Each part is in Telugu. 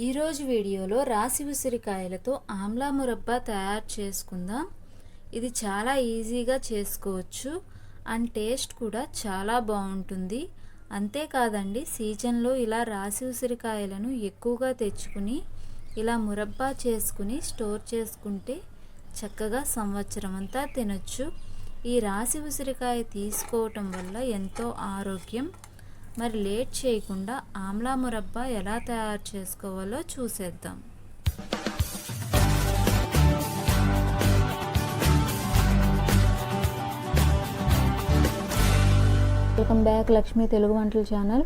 ఈరోజు వీడియోలో రాసి ఉసిరికాయలతో ఆమ్లా మురబ్బా తయారు చేసుకుందాం. ఇది చాలా ఈజీగా చేసుకోవచ్చు అండ్ టేస్ట్ కూడా చాలా బాగుంటుంది. అంతేకాదండి సీజన్లో ఇలా రాసి ఉసిరికాయలను ఎక్కువగా తెచ్చుకుని ఇలా మురబ్బా చేసుకుని స్టోర్ చేసుకుంటే చక్కగా సంవత్సరం అంతా తినొచ్చు. ఈ రాసి ఉసిరికాయ తీసుకోవటం వల్ల ఎంతో ఆరోగ్యం మరి లేట్ చేయకుండా ఆమ్లా మురబ్బా ఎలా తయారు చేసుకోవాలో చూసేద్దాం. వెల్కమ్ బ్యాక్ లక్ష్మీ తెలుగు వంటల ఛానల్.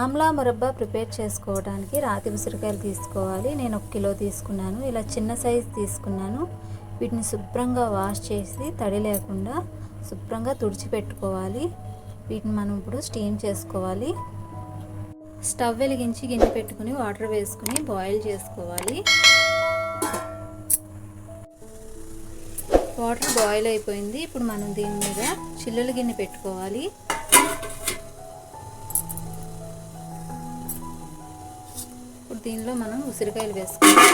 ఆమ్లా మురబ్బా ప్రిపేర్ చేసుకోవడానికి రాతి ఉసిరికాయలు తీసుకోవాలి. నేను ఒక కిలో తీసుకున్నాను. ఇలా చిన్న సైజు తీసుకున్నాను. వీటిని శుభ్రంగా వాష్ చేసి తడి లేకుండా శుభ్రంగా తుడిచిపెట్టుకోవాలి. వీటిని మనం ఇప్పుడు స్టీమ్ చేసుకోవాలి. స్టవ్ వెలిగించి గిన్నె పెట్టుకుని వాటర్ వేసుకుని బాయిల్ చేసుకోవాలి. వాటర్ బాయిల్ అయిపోయింది. ఇప్పుడు మనం దీని మీద చిల్లుల గిన్నె పెట్టుకోవాలి. ఇప్పుడు దీనిలో మనం ఉసిరికాయలు వేసుకోవాలి.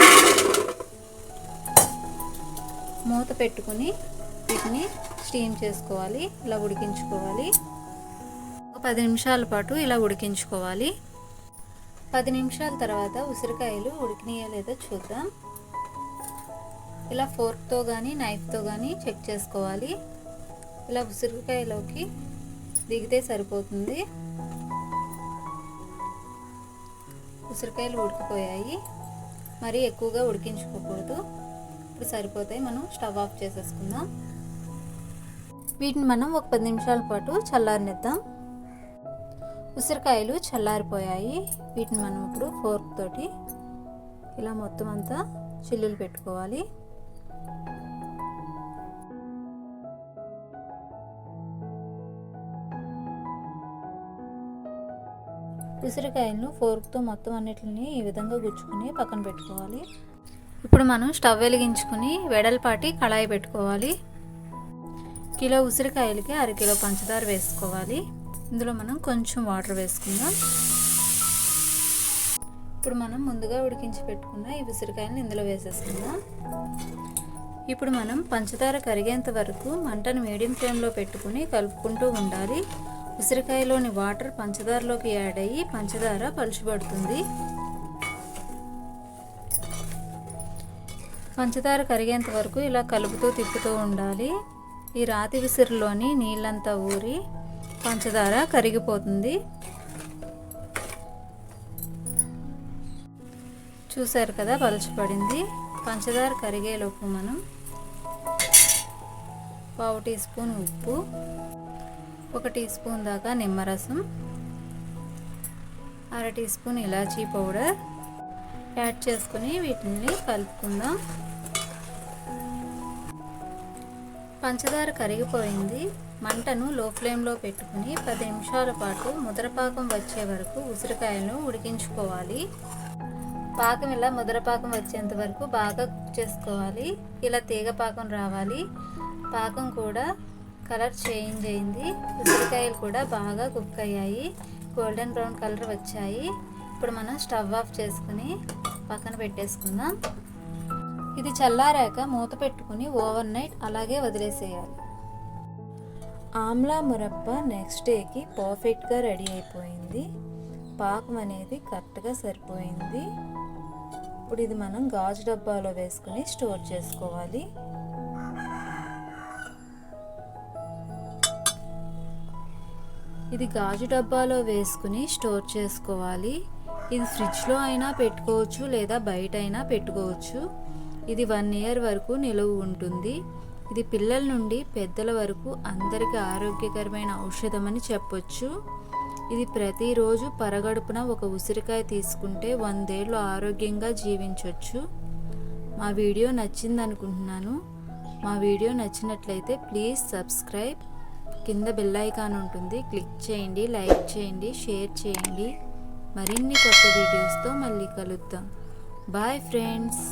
మూత పెట్టుకుని వీటిని స్టీమ్ చేసుకోవాలి. ఇలా ఉడికించుకోవాలి. పది నిమిషాల పాటు ఇలా ఉడికించుకోవాలి. పది నిమిషాల తర్వాత ఉసిరికాయలు ఉడికినాయో లేదో చూద్దాం. ఇలా ఫోర్క్తో కానీ నైఫ్తో కానీ చెక్ చేసుకోవాలి. ఇలా ఉసిరికాయలోకి దిగితే సరిపోతుంది. ఉసిరికాయలు ఉడికిపోయాయి. మరి ఎక్కువగా ఉడికించుకోకూడదు. ఇప్పుడు సరిపోతాయి. మనం స్టవ్ ఆఫ్ చేసేసుకుందాం. వీటిని మనం ఒక పది నిమిషాల పాటు చల్లారనిద్దాం. ఉసిరికాయలు చల్లారిపోయాయి. వీటిని మనం ఇప్పుడు ఫోర్క్ తోటి ఇలా మొత్తం అంతా చిల్లులు పెట్టుకోవాలి. ఉసిరికాయలను ఫోర్క్తో మొత్తం అన్నిటిని ఈ విధంగా గుచ్చుకుని పక్కన పెట్టుకోవాలి. ఇప్పుడు మనం స్టవ్ వెలిగించుకుని వెడల్పాటి కళాయి పెట్టుకోవాలి. కిలో ఉసిరికాయలకి అరకిలో పంచదార వేసుకోవాలి. ఇందులో మనం కొంచెం వాటర్ వేసుకుందాం. ఇప్పుడు మనం ముందుగా ఉడికించి పెట్టుకున్న ఈ ఉసిరికాయలను ఇందులో వేసేసుకుందాం. ఇప్పుడు మనం పంచదార కరిగేంత వరకు మంటను మీడియం ఫ్లేమ్లో పెట్టుకుని కలుపుకుంటూ ఉండాలి. ఉసిరికాయలోని వాటర్ పంచదారలోకి యాడ్ అయ్యి పంచదార పలుచుబడుతుంది. పంచదార కరిగేంత వరకు ఇలా కలుపుతూ తిప్పుతూ ఉండాలి. ఈ రాతి విసిరిలోని నీళ్ళంతా ఊరి పంచదార కరిగిపోతుంది. చూసారు కదా పలుచబడింది. పంచదార కరిగేలోపు మనం పావు టీ స్పూన్ ఉప్పు ఒక టీ స్పూన్ దాకా నిమ్మరసం అర టీ స్పూన్ ఇలాచీ పౌడర్ యాడ్ చేసుకుని వీటిని కలుపుకుందాం. పంచదార కరిగిపోయింది. మంటను లో ఫ్లేమ్లో పెట్టుకుని పది నిమిషాల పాటు ముద్రపాకం వచ్చే వరకు ఉసిరికాయలను ఉడికించుకోవాలి. పాకం ఇలా ముద్రపాకం వచ్చేంత వరకు బాగా కుక్ చేసుకోవాలి. ఇలా తీగ పాకం రావాలి. పాకం కూడా కలర్ చేంజ్ అయింది. ఉసిరికాయలు కూడా బాగా కుక్ అయ్యాయి. గోల్డెన్ బ్రౌన్ కలర్ వచ్చాయి. ఇప్పుడు మనం స్టవ్ ఆఫ్ చేసుకుని పక్కన పెట్టేసుకుందాం. ఇది చల్లారాక మూత పెట్టుకుని ఓవర్ నైట్ అలాగే వదిలేసేయాలి. ఆమ్లా మురప్ప నెక్స్ట్ డేకి పర్ఫెక్ట్గా రెడీ అయిపోయింది. పాకం అనేది కరెక్ట్గా సరిపోయింది. ఇప్పుడు ఇది మనం గాజు డబ్బాలో వేసుకుని స్టోర్ చేసుకోవాలి. ఇది గాజు డబ్బాలో వేసుకుని స్టోర్ చేసుకోవాలి. ఇది ఫ్రిడ్జ్లో అయినా పెట్టుకోవచ్చు లేదా బయట అయినా పెట్టుకోవచ్చు. ఇది వన్ ఇయర్ వరకు నిలువ ఉంటుంది. ఇది పిల్లల నుండి పెద్దల వరకు అందరికీ ఆరోగ్యకరమైన ఔషధం అని చెప్పొచ్చు. ఇది ప్రతిరోజు పరగడుపున ఒక ఉసిరికాయ తీసుకుంటే వందేళ్ళు ఆరోగ్యంగా జీవించవచ్చు మా వీడియో నచ్చింది అనుకుంటున్నాను మా వీడియో నచ్చినట్లయితే ప్లీజ్ సబ్స్క్రైబ్. కింద బెల్ ఐకాన్ ఉంటుంది. క్లిక్ చేయండి లైక్ చేయండి షేర్ చేయండి. మరిన్ని కొత్త వీడియోస్తో మళ్ళీ కలుద్దాం. Bye friends.